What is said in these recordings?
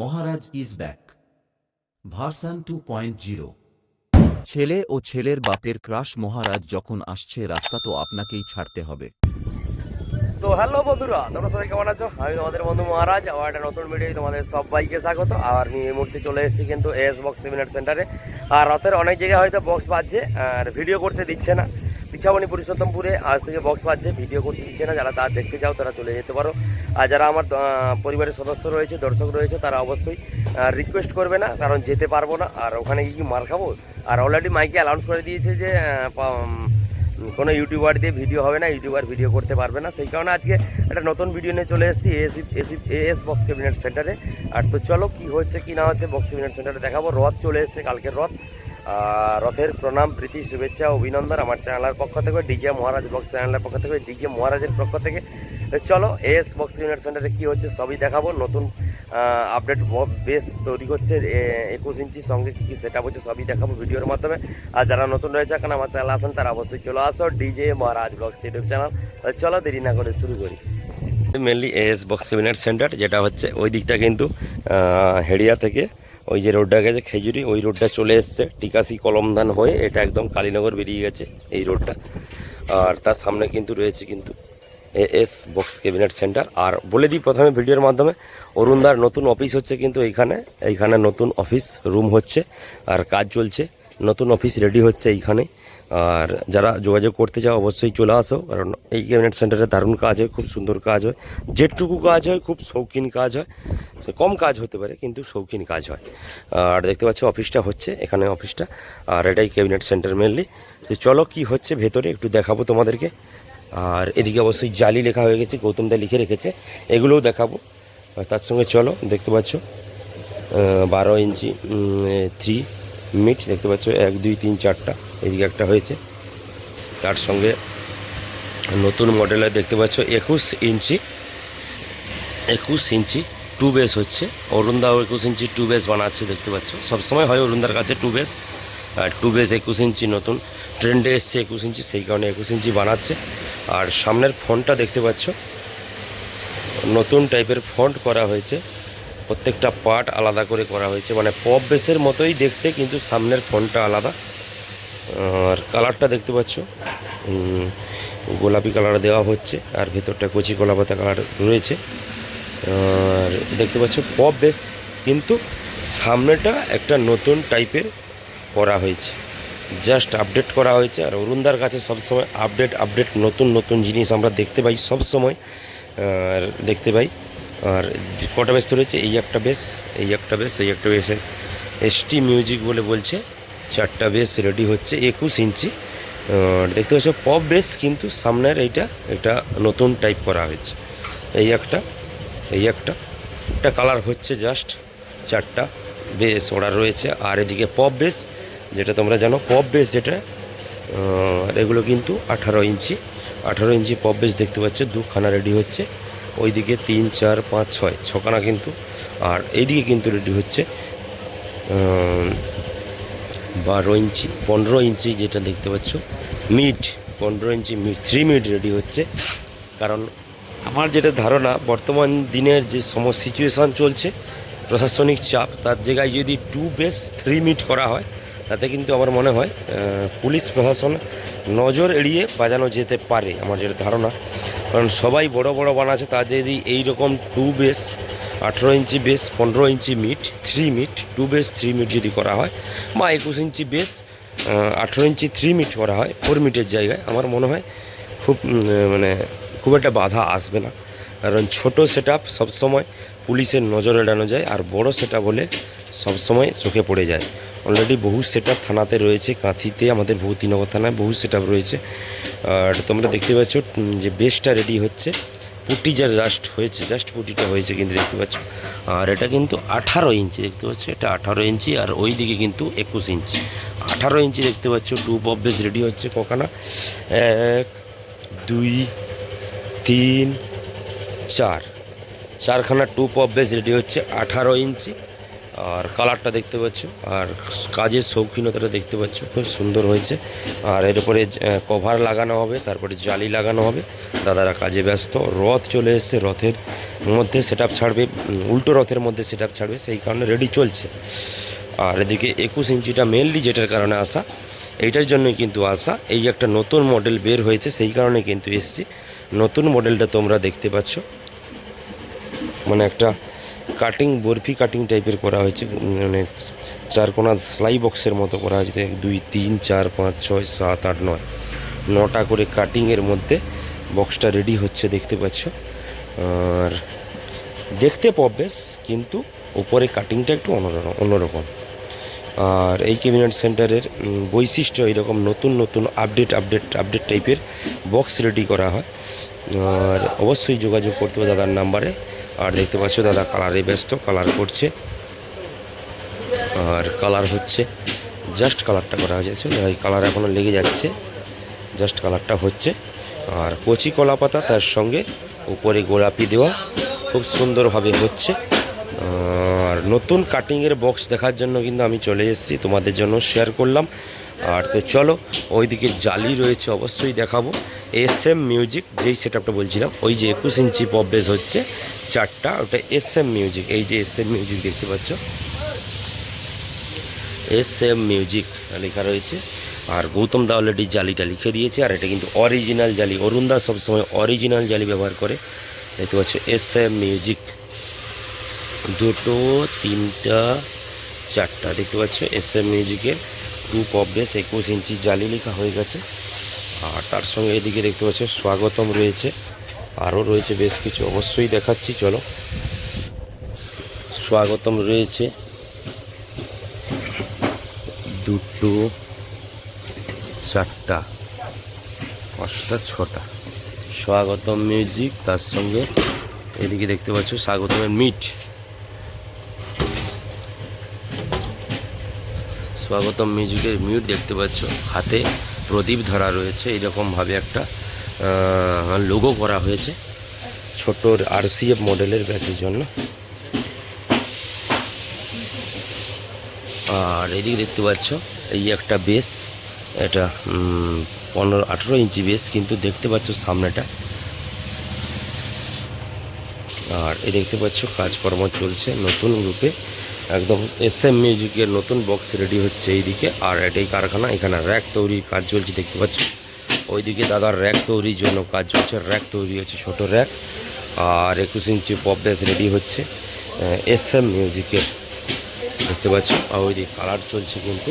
Maharaj is back. Version two point zero. ছেলে ও ছেলের বাপের ক্রাশ মহারাজ যখন আসছে রাস্তা তো আপনাকেই ছাড়তে হবে। সো হ্যালো বন্ধুরা তোমরা সবাই কেমন আছো? আমি তোমাদের বন্ধু মহারাজ আবার একটা নতুন ভিডিও তোমাদের সবাইকে স্বাগত। আর আমি এই মুহূর্তে চলে এসেছি কিন্তু এস বক্স সেমিনার সেন্টারে আর রথের অনেক জায়গায় হয়তো বক্স বাজছে আর ভিডিও করতে দিচ্ছে না। পিছাবনি পুরুষোত্তমপুরে আজ থেকে বক্স বাজছে ভিডিও করতে দিচ্ছে না, যারা তার দেখতে যাও, তারা চলে যেতে পারো। আর যারা আমার পরিবারের সদস্য রয়েছে, দর্শক রয়েছে, তারা অবশ্যই রিকোয়েস্ট করবে না, কারণ যেতে পারব না। আর ওখানে কি মার খাব? আর অলরেডি মাইকে অ্যানাউন্স করে দিয়েছে যে কোনো ইউটিউবার দিয়ে ভিডিও হবে না ইউটিউবার ভিডিও করতে পারবে না। সেই কারণে আজকে একটা নতুন ভিডিও নিয়ে চলে এসেছি AC AC AS box cabinet সেন্টারে আর তো চলো, কি হচ্ছে, কি না হচ্ছে বক্স ক্যাবিনেট সেন্টারে দেখাবো। রথ চলে এসেছে, কালকের রথ। রথের প্রণাম, প্রীতি, শুভেচ্ছা অভিনন্দন আমার চ্যানেলের পক্ষ থেকে, ডিজে মহারাজ বক্স চ্যানেলের পক্ষ থেকে, ডিজে মহারাজের পক্ষ থেকে। চলো এস বক্স ক্যাবিনেট সেন্টারে কী হচ্ছে সবই দেখাবো। নতুন আপডেট বেস তৈরি করছে একুশ ইঞ্চির সঙ্গে কী কী সেট হচ্ছে সবই দেখাবো ভিডিওর মাধ্যমে। আর যারা নতুন রয়েছে, এখন আমার চ্যানেল আসেন, তারা অবশ্যই চলে আসো DJ Maharaj blogs YouTube channel. চলো, দেরি না করে শুরু করি। Mainly S box cabinet centre যেটা হচ্ছে ওই দিকটা কিন্তু হেড়িয়া থেকে ওই যে রোডটা গেছে খেজুরি, ওই রোডটা চলে এসছে, টিকাসি কলমধান হয়ে। এটা একদম কালীনগর বেরিয়ে গেছে এই রোডটা। আর তার সামনে কিন্তু রয়েছে কিন্তু এস বক্স ক্যাবিনেট সেন্টার। আর বলে দিই প্রথমে ভিডিওর মাধ্যমে, অরুণদার নতুন অফিস হচ্ছে কিন্তু এইখানে এইখানে নতুন অফিস রুম হচ্ছে, আর কাজ চলছে। নতুন অফিস রেডি হচ্ছে এইখানে আর যারা যোগাযোগ করতে চাও, অবশ্যই চলে আসো। কারণ এই ক্যাবিনেট সেন্টারে দারুণ কাজ হয়, খুব সুন্দর কাজ হয়। যেটুকু কাজ হয়, খুব শৌখিন কাজ হয়। কম কাজ হতে পারে, কিন্তু শৌখিন কাজ হয়। আর দেখতে পাচ্ছ, অফিসটা হচ্ছে এখানে অফিসটা। আর এটাই ক্যাবিনেট সেন্টার মেনলি তো চলো, কি হচ্ছে ভেতরে একটু দেখাবো তোমাদেরকে। আর এদিকে অবশ্যই জালি লেখা হয়ে গেছে, গৌতম দা লিখে রেখেছে। এগুলোও দেখাবো। তার সঙ্গে চলো, দেখতে পাচ্ছ বারো ইঞ্চি থ্রি মিট দেখতে পাচ্ছ, এক, দুই, তিন, চারটা। এদিকে একটা হয়েছে। তার সঙ্গে নতুন মডেলে দেখতে পাচ্ছ, একুশ ইঞ্চি একুশ ইঞ্চি টু বেস হচ্ছে। অরুণদাও একুশ ইঞ্চি টু বেস বানাচ্ছে দেখতে পাচ্ছ। সবসময় হয় অরুণদার কাছে টু বেস আর টু বেস একুশ ইঞ্চি নতুন। ট্রেন্ডে এসছে একুশ ইঞ্চি, সেই কারণে একুশ ইঞ্চি বানাচ্ছে। আর সামনের ফোনটা দেখতে পাচ্ছ, নতুন টাইপের ফন্ট করা হয়েছে। প্রত্যেকটা পার্ট আলাদা করে করা হয়েছে। মানে পপ বেসের মতোই দেখতে, কিন্তু সামনের ফোনটা আলাদা। আর কালারটা দেখতে পাচ্ছ। গোলাপি কালার দেওয়া হচ্ছে, আর ভেতরটা কচি গোলাপাতা কালার রয়েছে। আর দেখতে পাচ্ছ, পপ বেস, কিন্তু সামনেটা একটা নতুন টাইপের করা হয়েছে। জাস্ট আপডেট করা হয়েছে, আর অরুণদার কাছে সবসময় আপডেট আপডেট, নতুন নতুন জিনিস আমরা দেখতে পাই সব সময় আর দেখতে পাই। আর কটা বেস তো রয়েছে? এই একটা বেস, এই একটা বেস, এই একটা বেস এসটি মিউজিক বলে বলছে। চারটা বেস রেডি হচ্ছে, একুশ ইঞ্চি। দেখতে পাচ্ছ, পপ বেস কিন্তু সামনের এইটা, এটা নতুন টাইপ করা হয়েছে। এই একটা এই একটা। একটা কালার হচ্ছে জাস্ট চারটা বেস ওরা রয়েছে। আর এদিকে পপ বেস, যেটা তোমরা জানো, পপ বেস যেটা আর এগুলো কিন্তু আঠারো ইঞ্চি। আঠারো ইঞ্চি পপ বেস দেখতে পাচ্ছ, দুখানা রেডি হচ্ছে। ওইদিকে তিন, চার, পাঁচ, ছয়, ছখানা কিন্তু। আর এইদিকে কিন্তু রেডি হচ্ছে বারো ইঞ্চি, পনেরো ইঞ্চি যেটা দেখতে পাচ্ছ মিড পনেরো inch mid three mid ready হচ্ছে। কারণ আমার যেটা ধারণা, বর্তমান দিনের যে সম সিচুয়েশান চলছে, প্রশাসনিক চাপ, তার জায়গায় যদি টু বেস থ্রি মিট করা হয়, তাতে কিন্তু আমার মনে হয় পুলিশ প্রশাসন নজর এড়িয়ে বাজানো যেতে পারে, আমার যেটা ধারণা। কারণ সবাই বড় বড় বানাচ্ছে, তার যদি এই রকম টু বেস আঠেরো ইঞ্চি বেস পনেরো inch mid three mid two bass three mid যদি করা হয়, বা একুশ ইঞ্চি বেস আঠেরো ইঞ্চি থ্রি মিট করা হয় ফোর মিটের জায়গায়। আমার মনে হয় খুব মানে খুব একটা বাধা আসবে না। কারণ ছোটো সেট আপ সবসময় পুলিশের নজর এড়ানো যায়, আর বড় সেট আপ হলে সবসময় চোখে পড়ে যায়। অলরেডি বহু সেট আপ থানাতে রয়েছে, কাঁথিতে, আমাদের ভৌতিনগর থানায় বহু সেট আপ রয়েছে। আর তোমরা দেখতে পাচ্ছ যে বেসটা রেডি হচ্ছে। পুটি যা জাস্ট হয়েছে জাস্ট পুটিটা হয়েছে কিন্তু দেখতে পাচ্ছ। আর এটা কিন্তু আঠারো ইঞ্চি দেখতে পাচ্ছ, এটা আঠারো ইঞ্চি আর ওই দিকে কিন্তু একুশ ইঞ্চি। আঠারো ইঞ্চি দেখতে পাচ্ছ টু বেস রেডি হচ্ছে কখানা। এক, দুই, তিন, চার। চারখানা টু বেস রেডি হচ্ছে আঠারো ইঞ্চি। আর কালারটা দেখতে পাচ্ছ, আর কাজের শৌখিনতাটা দেখতে পাচ্ছ, খুব সুন্দর হয়েছে। আর এর উপরে কভার লাগানো হবে, তারপরে জালি লাগানো হবে। দাদারা কাজে ব্যস্ত, রথ চলে এসছে, রথের মধ্যে সেট ছাড়বে উল্টো রথের মধ্যে সেট ছাড়বে, সেই কারণে রেডি চলছে। আর এদিকে একুশ ইঞ্চিটা মেনলি যেটার কারণে আসা, এইটার জন্যই কিন্তু আসা। এই একটা নতুন মডেল বের হয়েছে, সেই কারণে কিন্তু এসছি। নতুন মডেলটা তোমরা দেখতে পাচ্ছ। মানে একটা কাটিং বরফি কাটিং টাইপের করা হয়েছে মানে চারকোনা সেলাই বক্সের মতো করা হয়েছে। এক, দুই, তিন, চার, পাঁচ, ছয়, সাত, আট, নয়। নটা করে কাটিংয়ের মধ্যে বক্সটা রেডি হচ্ছে, দেখতে পাচ্ছ। আর দেখতে পবেস কিন্তু উপরে কাটিংটা একটু অন্যরকম অন্যরকম। আর এই ক্যাবিনেট সেন্টারের বৈশিষ্ট্য এরকম নতুন নতুন আপডেট আপডেট আপডেট টাইপের বক্স রেডি করা হয়। আর অবশ্যই যোগাযোগ করতে হবে দাদার নাম্বারে। আর দেখতে পাচ্ছ দাদা কালারে ব্যস্ত, কালার করছে। আর কালার হচ্ছে, জাস্ট কালারটা করা হয়েছে এই কালার এখনও লেগে যাচ্ছে, জাস্ট কালারটা হচ্ছে। আর কচি কলা পাতা তার সঙ্গে উপরে গোলাপি দেওয়া খুব সুন্দরভাবে হচ্ছে। আর নতুন কাটিংয়ের বক্স দেখার জন্য কিন্তু আমি চলে এসেছি, তোমাদের জন্য শেয়ার করলাম। আর তো চলো, ওইদিকে জালি রয়েছে, অবশ্যই দেখাবো। এস এম মিউজিক, যেই সেট আপটা বলছিলাম, ওই যে একুশ ইঞ্চি পপ বেস হচ্ছে, চারটা, ওটা এস এম মিউজিক, এই যে এস এম মিউজিক দেখতে পাচ্ছ। এস এম মিউজিক লেখা রয়েছে, আর গৌতম দা অলরেডি জালিটা লিখে দিয়েছে, আর এটা কিন্তু অরিজিনাল জালি। অরুণ দা সবসময় অরিজিনাল জালি ব্যবহার করে। দেখতে পাচ্ছ এস এম মিউজিক। দুটো, তিনটা চারটা দেখতে পাচ্ছ এস এম মিউজিকের টু বেস একুশ ইঞ্চি জালি লেখা হয়ে গেছে। আর তার সঙ্গে এদিকে দেখতে পাচ্ছ, স্বাগতম রয়েছে। আরও রয়েছে বেশ কিছু, অবশ্যই দেখাচ্ছি, চলো। স্বাগতম রয়েছে দুটো, চারটা, পাঁচটা, ছটা। স্বাগতম মিউজিক তার সঙ্গে এদিকে দেখতে পাচ্ছ, স্বাগতমের মিট স্বাগতম মিউজিকের মিউট দেখতে পাচ্ছ। হাতে প্রদীপ ধরা রয়েছে, এরকমভাবে একটা লোগো করা হয়েছে ছোট আরসিএফ মডেলের ব্যাচের জন্য। আর এদিকে দেখতে পাচ্ছ, এই একটা বেস, এটা পনেরো, আঠেরো ইঞ্চি বেস, কিন্তু দেখতে পাচ্ছ সামনেটা। আর এই দেখতে পাচ্ছ কাজকর্ম চলছে নতুন গ্রুপে একদম এস এম মিউজিকের নতুন বক্স রেডি হচ্ছে এইদিকে। আর এটাই কারখানা, এখানে র্যাক তৈরির কাজ চলছে, দেখতে পাচ্ছ? ওইদিকে দাদার র্যাক তৈরির জন্য কাজ চলছে র্যাক তৈরি হচ্ছে ছোট র্যাক আর একুশ ইঞ্চি পপ বেস রেডি হচ্ছে এস এম মিউজিকের দেখতে পাচ্ছি? আর ওইদিকে কালার চলছে কিন্তু,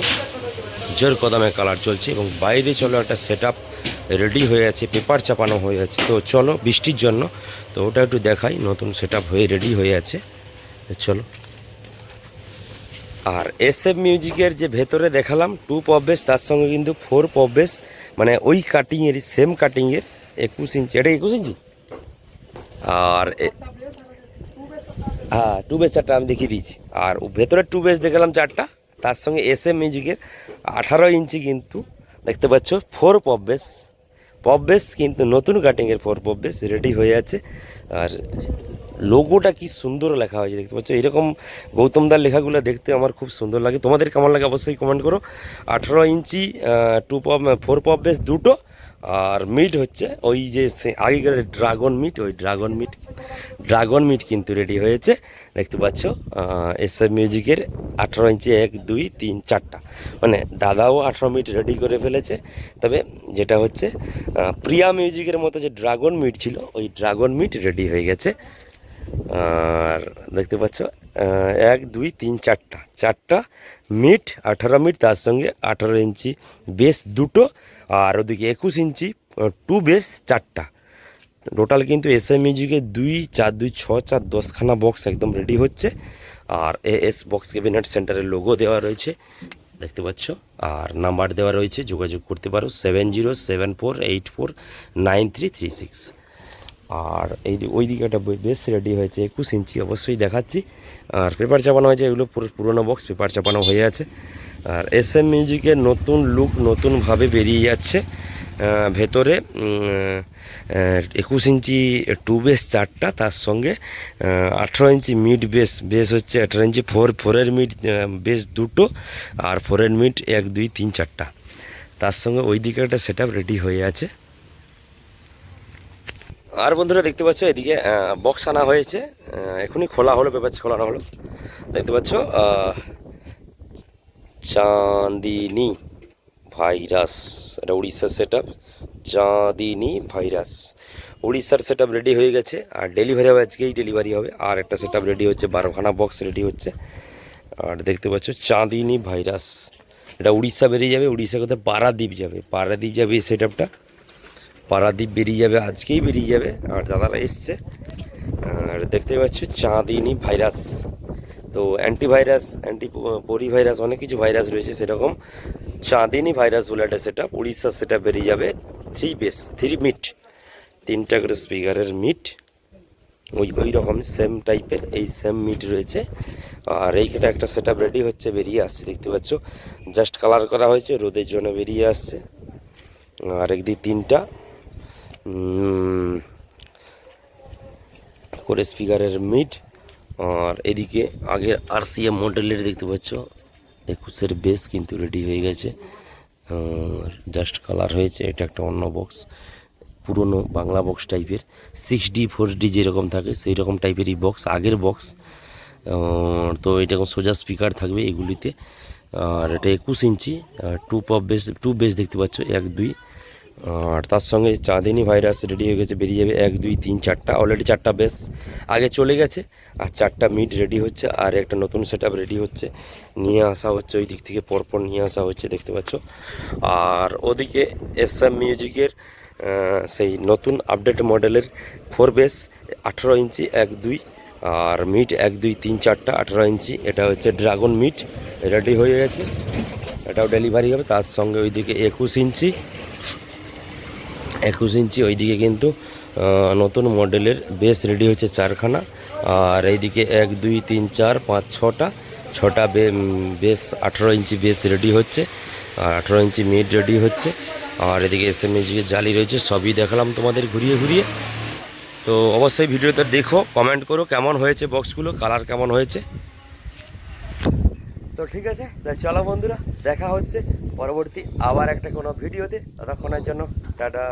জোর কদমে কালার চলছে এবং বাইরে চলো একটা সেট রেডি হয়ে আছে পেপার চাপানো হয়ে আছে। তো চলো বৃষ্টির জন্য, তো ওটা একটু দেখাই, নতুন সেট হয়ে রেডি হয়ে আছে। চলো। আর এস এফ মিউজিকের যে ভেতরে দেখালাম টু পবেস তার সঙ্গে কিন্তু ফোর পবেস মানে ওই কাটিংয়েরই সেম কাটিংয়ের একুশ ইঞ্চি এটা একুশ ইঞ্চি আর হ্যাঁ টু বেস চারটা আমি দেখিয়ে দিয়েছি। আর ভেতরে টু বেস দেখালাম চারটা, তার সঙ্গে এস এম মিউজিকের আঠারো ইঞ্চি কিন্তু দেখতে পাচ্ছ four pop bass pop bass, কিন্তু নতুন কাটিংয়ের পর পপ বেস রেডি হয়ে আছে। আর লোগোটা কি সুন্দর লেখা হয়েছে, দেখতে পাচ্ছ? এরকম গৌতম দার লেখাগুলো দেখতে আমার খুব সুন্দর লাগে। তোমাদের কেমন লাগে অবশ্যই কমেন্ট করো। আঠারো inch two pop four pop bass দুটো আর মিট হচ্ছে ওই যে আগেকার ড্রাগন মিট ওই ড্রাগন মিট ড্রাগন মিট কিন্তু রেডি হয়েছে। দেখতে পাচ্ছ এস এফ মিউজিকের আঠারো ইঞ্চি এক, দুই, তিন, চারটা। মানে দাদাও আঠারো মিট রেডি করে ফেলেছে। তবে যেটা হচ্ছে প্রিয়া মিউজিকের মতো যে ড্রাগন মিট ছিল, ওই ড্রাগন মিট রেডি হয়ে গেছে। আর দেখতে পাচ্ছ এক, দুই, তিন, চারটা। চারটা মিট, আঠারো মিট, তার সঙ্গে আঠারো ইঞ্চি বেস দুটো, আর ওদিকে একুশ ইঞ্চি টু বেস চারটা। টোটাল কিন্তু এস এম মিউজিকে দুই, চার, দুই, ছ, চার, দশখানা বক্স একদম রেডি হচ্ছে। আর এ এস বক্স ক্যাবিনেট সেন্টারের লোগো দেওয়া রয়েছে, দেখতে পাচ্ছ। আর নাম্বার দেওয়া রয়েছে, যোগাযোগ করতে পারো seven zero seven four eight four nine three three six আর এই ওই দিকে একটা বেশ রেডি হয়েছে, একুশ ইঞ্চি অবশ্যই দেখাচ্ছি। আর পেপার চাপানো হয়েছে, এগুলো পুরো পুরোনো বক্স পেপার চাপানো হয়ে আছে। আর এস এম মিউজিকের নতুন লুক নতুনভাবে বেরিয়ে যাচ্ছে। ভেতরে একুশ ইঞ্চি টু বেস চারটা, তার সঙ্গে আঠেরো ইঞ্চি মিড বেস বেস হচ্ছে আঠেরো ইঞ্চি ফোর ফোরের মিড বেস দুটো, আর ফোরের মিড এক, দুই, তিন, চারটা। তার সঙ্গে ওই দিকে একটা সেট রেডি হয়ে আছে। আর বন্ধুরা দেখতে পাচ্ছ, এদিকে বক্স আনা হয়েছে। এখনই খোলা হলো, পেপার খোলানো হলো। দেখতে পাচ্ছ চাঁদিনী ভাইরাস, এটা উড়িষ্যার সেট আপ চাঁদিনী ভাইরাস। উড়িষ্যার সেট রেডি হয়ে গেছে, আর ডেলিভারি হবে, আজকেই ডেলিভারি হবে। আর একটা সেট রেডি হচ্ছে, বারোখানা বক্স রেডি হচ্ছে। আর দেখতে পাচ্ছ, চাঁদিনী ভাইরাস। এটা উড়িষ্যা বেরিয়ে যাবে উড়িষ্যা কোথায়? পারাদ্বীপ যাবে। পারাদ্বীপ যাবে এই সেট আপটা পারাদ্বীপ বেরিয়ে যাবে, আজকেই বেরিয়ে যাবে। আর দাদারা এসছে। আর দেখতে পাচ্ছ, চাঁদিনী ভাইরাস। তো অ্যান্টিভাইরাস অ্যান্টি পরি ভাইরাস অনেক কিছু ভাইরাস রয়েছে সেরকম। চাঁদিনী ভাইরাস বলে একটা সেটা উড়িষ্যার সেটা বেরিয়ে যাবে। থ্রি বেস থ্রি মিট তিনটা করে স্পিকারের মিট ওই ওই রকম সেম টাইপের এই সেম মিট রয়েছে। আর এইখানে একটা সেট রেডি হচ্ছে, বেরিয়ে আসছে। দেখতে পাচ্ছ জাস্ট কালার করা হয়েছে, রোদের জন্য বেরিয়ে আসছে। আর একদিক তিনটা। করে স্পিকারের মিড আর এদিকে আগের আরসিএম মডেলের দেখতে পাচ্ছ, একুশের বেস কিন্তু রেডি হয়ে গেছে জাস্ট কালার হয়েছে, এটা একটা অন্য বক্স পুরনো বাংলা বক্স টাইপের সিক্স ডি ফোর ডি যেরকম থাকে সেই রকম টাইপেরই বক্স আগের বক্স তো এটা সোজা স্পিকার থাকবে এগুলিতে, আর এটা একুশ inch two pop bass two bass দেখতে পাচ্ছ, এক, দুই আর তার সঙ্গে চাঁদিনী ভাইরাস রেডি হয়ে গেছে, বেরিয়ে যাবে এক, দুই, তিন, চারটা। অলরেডি চারটা বেশ আগে চলে গেছে, আর চারটা মিট রেডি হচ্ছে, আর একটা নতুন সেট রেডি হচ্ছে। নিয়ে আসা হচ্ছে ওই দিক থেকে, পরপর নিয়ে আসা হচ্ছে, দেখতে পাচ্ছ। আর ওদিকে এস এম মিউজিকের সেই নতুন আপডেট মডেলের ফোর বেস আঠেরো ইঞ্চি এক, দুই, আর মিট এক, দুই, তিন, চারটা, আঠেরো ইঞ্চি এটা হচ্ছে ড্রাগন মিট রেডি হয়ে গেছে। এটাও ডেলিভারি হবে, তার সঙ্গে ওইদিকে একুশ ইঞ্চি একুশ ইঞ্চি, ওইদিকে কিন্তু নতুন মডেলের বেস রেডি হচ্ছে চারখানা, আর এইদিকে এক, দুই, তিন, চার, পাঁচ, ছটা ছটা বে বেস, আঠেরো ইঞ্চি বেস রেডি হচ্ছে, আর আঠেরো ইঞ্চি মিড রেডি হচ্ছে, আর এদিকে এস এম জালি রয়েছে, সবই দেখালাম তোমাদের ঘুরিয়ে ঘুরিয়ে। তো অবশ্যই ভিডিওটা দেখো কমেন্ট করো কেমন হয়েছে বক্সগুলো কালার কেমন হয়েছে। তো ঠিক আছে চলো বন্ধুরা, দেখা হচ্ছে। পরবর্তী আবার একটা কোনো ভিডিওতে ততক্ষণের জন্য টাটা।